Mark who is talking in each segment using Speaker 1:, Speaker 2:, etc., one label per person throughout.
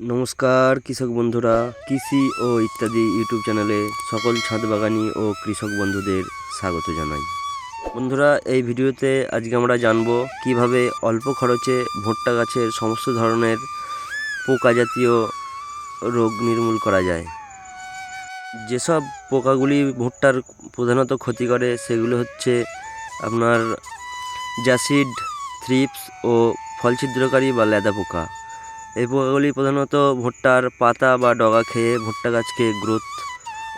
Speaker 1: নমস্কার, কৃষক বন্ধুরা, কৃষি ও ইত্যাদি ইউটিউব চ্যানেলে সকল ছাদ বাগানি ও কৃষক বন্ধুদের স্বাগত জানাই। বন্ধুরা, এই ভিডিওতে আজকে আমরা জানব কীভাবে অল্প খরচে ভুট্টা গাছের সমস্ত ধরনের পোকা জাতীয় রোগ নির্মূল করা যায়। যেসব পোকাগুলি ভুট্টার প্রধানত ক্ষতি করে, সেগুলো হচ্ছে আপনার জ্যাসিড থ্রিপস ও ফল ছিদ্রকারী বা লেদা পোকা। এই পোকাগুলি প্রধানত ভুট্টার পাতা বা ডগা খেয়ে ভুট্টা গাছকে গ্রোথ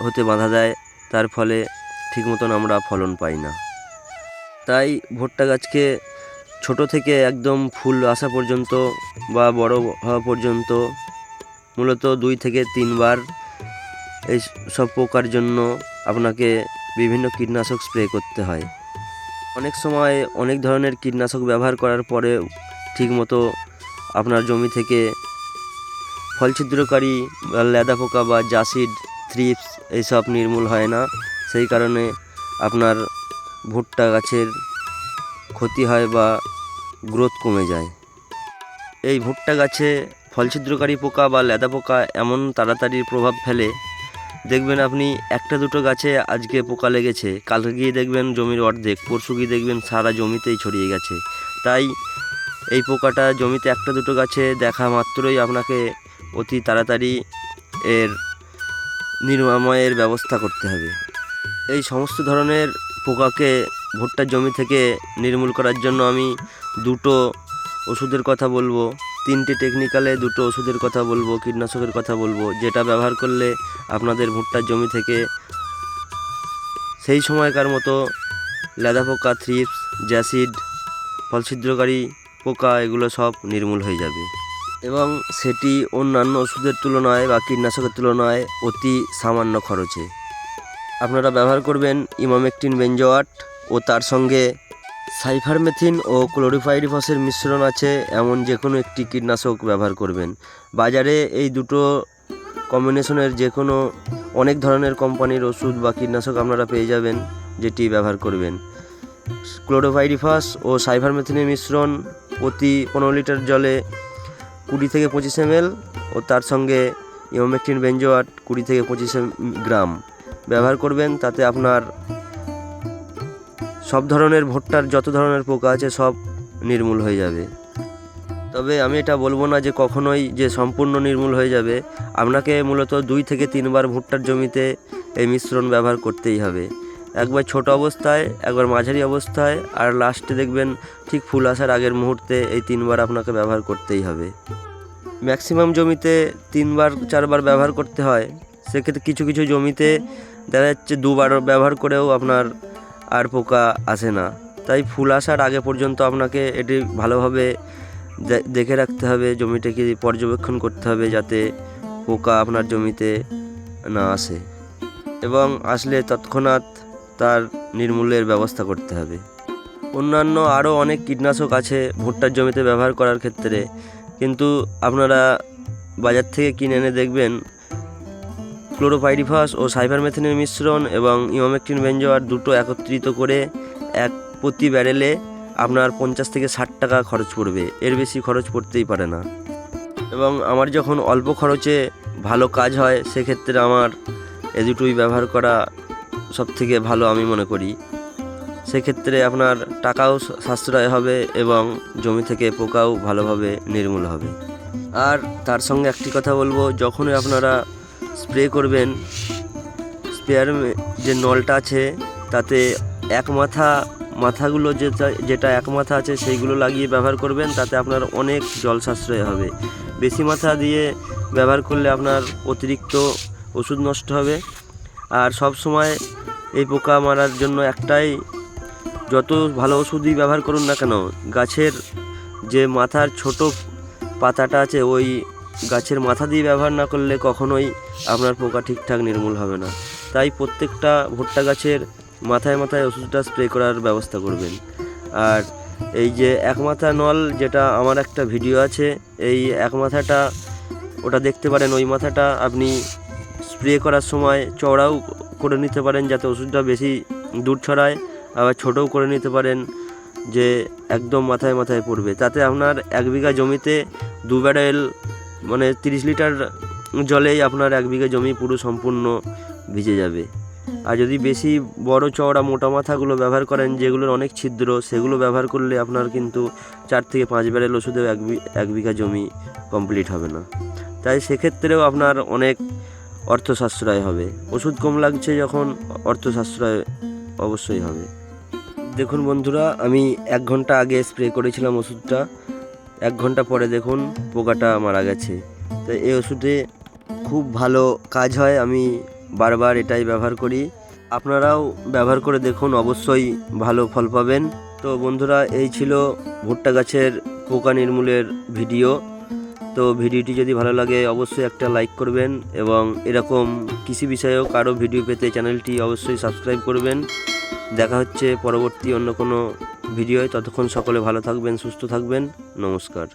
Speaker 1: হতে বাধা দেয়, তার ফলে ঠিক মতন আমরা ফলন পাই না। তাই ভুট্টা গাছকে ছোট থেকে একদম ফুল আসা পর্যন্ত বা বড় হওয়া পর্যন্ত মূলত দুই থেকে তিনবার এই সব পোকার জন্য আপনাকে বিভিন্ন কীটনাশক স্প্রে করতে হয়। অনেক সময় অনেক ধরনের কীটনাশক ব্যবহার করার পরেও ঠিকমতো আপনার জমি থেকে ফল ছিদ্রকারী বা লেদা পোকা বা জাসিড থ্রিপস এইসব নির্মূল হয় না। সেই কারণে আপনার ভুট্টা গাছের ক্ষতি হয় বা গ্রোথ কমে যায়। এই ভুট্টা গাছে ফল ছিদ্রকারী পোকা বা লেদা পোকা এমন তাড়াতাড়ি প্রভাব ফেলে। দেখবেন আপনি একটা দুটো গাছে আজকে পোকা লেগেছে, কালকে গিয়ে দেখবেন জমির অর্ধেক, পরশু গিয়ে দেখবেন সারা জমিতেই ছড়িয়ে গেছে। তাই এই পোকাটা জমিতে একটা দুটো গাছে দেখা মাত্রই আপনাকে অতি তাড়াতাড়ি এর নিরাময়ের ব্যবস্থা করতে হবে। এই সমস্ত ধরনের পোকাকে ভুট্টার জমি থেকে নির্মূল করার জন্য আমি দুটো ওষুধের কথা বলব, তিনটে টেকনিক্যালে দুটো ওষুধের কথা বলব, কীটনাশকের কথা বলব, যেটা ব্যবহার করলে আপনাদের ভুট্টার জমি থেকে সেই সময়কার মতো লেদা পোকা থ্রিপস জ্যাসিড ফল ছিদ্রকারী পোকা এগুলো সব নির্মূল হয়ে যাবে। এবং সেটি অন্যান্য ওষুধের তুলনায় বা কীটনাশকের তুলনায় অতি সামান্য খরচে। আপনারা ব্যবহার করবেন ইমামেকটিন বেঞ্জোয়াট ও তার সঙ্গে সাইফারমেথিন ও ক্লোরিফাইরিফসের মিশ্রণ আছে, এমন যে কোনো একটি কীটনাশক ব্যবহার করবেন। বাজারে এই দুটো কম্বিনেশনের যে কোনো অনেক ধরনের কোম্পানির ওষুধ বা কীটনাশক আপনারা পেয়ে যাবেন, যেটি ব্যবহার করবেন। ক্লোরোভাইরিফাস ও সাইফারমেথিনের মিশ্রণ প্রতি পনেরো লিটার জলে কুড়ি থেকে পঁচিশ এমএল ও তার সঙ্গে ইমোমেকটিন বেঞ্জোয়াট কুড়ি থেকে পঁচিশ গ্রাম। ব্যবহার করবেন, তাতে আপনার সব ধরনের ভুট্টার যত ধরনের পোকা আছে সব নির্মূল হয়ে যাবে। তবে আমি এটা বলব না যে কখনোই যে সম্পূর্ণ নির্মূল হয়ে যাবে। আপনাকে মূলত দুই থেকে তিনবার ভুট্টার জমিতে এই মিশ্রণ ব্যবহার করতেই হবে। একবার ছোট অবস্থায়, একবার মাঝারি অবস্থায়, আর লাস্টে দেখবেন ঠিক ফুল আসার আগের মুহূর্তে এই তিনবার আপনাকে ব্যবহার করতেই হবে। ম্যাক্সিমাম জমিতে তিনবার, চারবার ব্যবহার করতে হয়। সেক্ষেত্রে কিছু কিছু জমিতে দেখা যাচ্ছে দুবার ব্যবহার করেও আপনার আর পোকা আসে না। তাই ফুল আসার আগে পর্যন্ত আপনাকে এটি ভালোভাবে দেখে রাখতে হবে, জমিটাকে পর্যবেক্ষণ করতে হবে যাতে পোকা আপনার জমিতে না আসে। এবং আসলে তৎক্ষণাৎ তার নির্মূলের ব্যবস্থা করতে হবে। অন্যান্য আরও অনেক কীটনাশক আছে ভুট্টার জমিতে ব্যবহার করার ক্ষেত্রে। কিন্তু আপনারা বাজার থেকে কিনে এনে দেখবেন ক্লোরোপাইরিফাস ও সাইফারমেথিনের মিশ্রণ এবং ইমামেকটিন বেঞ্জোয়ার দুটো একত্রিত করে এক প্রতি ব্যারেলে আপনার পঞ্চাশ থেকে ষাট টাকা খরচ পড়বে। এর বেশি খরচ পড়তেই পারে না। এবং আমার যখন অল্প খরচে ভালো কাজ হয়, সেক্ষেত্রে আমার এ দুটোই ব্যবহার করা সব থেকে ভালো আমি মনে করি। সেক্ষেত্রে আপনার টাকাও সাশ্রয় হবে এবং জমি থেকে পোকাও ভালোভাবে নির্মূল হবে। আর তার সঙ্গে একটি কথা বলব, যখনই আপনারা স্প্রে করবেন স্প্রেয়ার যে নলটা আছে, তাতে এক মাথা, মাথাগুলো যেটা যেটা এক মাথা আছে সেইগুলো লাগিয়ে ব্যবহার করবেন, তাতে আপনার অনেক জল সাশ্রয় হবে। বেশি মাথা দিয়ে ব্যবহার করলে আপনার অতিরিক্ত ওষুধ নষ্ট হবে। আর সব সময় এই পোকা মারার জন্য একটাই যত ভালো ওষুধই ব্যবহার করুন না কেন, গাছের যে মাথার ছোট পাতাটা আছে, ওই গাছের মাথা দিয়ে ব্যবহার না করলে কখনোই আপনার পোকা ঠিকঠাক নির্মূল হবে না। তাই প্রত্যেকটা ভুট্টা গাছের মাথায় মাথায় ওষুধটা স্প্রে করার ব্যবস্থা করবেন। আর এই যে এক মাথা নল, যেটা আমার একটা ভিডিও আছে, এই এক মাথাটা ওটা দেখতে পারেন, ওই মাথাটা আপনি স্প্রে করার সময় চওড়াও করে নিতে পারেন যাতে ওষুধটা বেশি দূর ছড়ায়, আবার ছোটও করে নিতে পারেন যে একদম মাথায় মাথায় পড়বে। তাতে আপনার এক বিঘা জমিতে দু ব্যারেল মানে তিরিশ লিটার জলেই আপনার এক বিঘা জমি পুরো সম্পূর্ণ ভিজে যাবে। আর যদি বেশি বড় চওড়া মোটা মাথাগুলো ব্যবহার করেন, যেগুলোর অনেক ছিদ্র, সেগুলো ব্যবহার করলে আপনার কিন্তু চার থেকে পাঁচ ব্যারেল ওষুধেও এক এক বিঘা জমি কমপ্লিট হবে না। তাই সেক্ষেত্রেও আপনার অনেক অর্থ সাশ্রয় হবে। ওষুধ কম লাগছে যখন অর্থ সাশ্রয় অবশ্যই হবে। দেখুন বন্ধুরা, আমি এক ঘণ্টা আগে স্প্রে করেছিলাম ওষুধটা। এক ঘণ্টা পরে দেখুন পোকাটা মারা গেছে। তো এই ওষুধে খুব ভালো কাজ হয়। আমি বারবার এটাই ব্যবহার করি। আপনারাও ব্যবহার করে দেখুন, অবশ্যই ভালো ফল পাবেন। তো বন্ধুরা, এই ছিল ভুট্টা গাছের পোকা নির্মূলের ভিডিও। তো ভিডিওটি যদি ভালো লাগে, অবশ্যই একটা লাইক করবেন এবং এরকম কৃষি বিষয়ক আরও ভিডিও পেতে চ্যানেলটি অবশ্যই সাবস্ক্রাইব করবেন। দেখা হচ্ছে পরবর্তী অন্য কোনো ভিডিওয়। ততক্ষণ সকলে ভালো থাকবেন, সুস্থ থাকবেন। নমস্কার।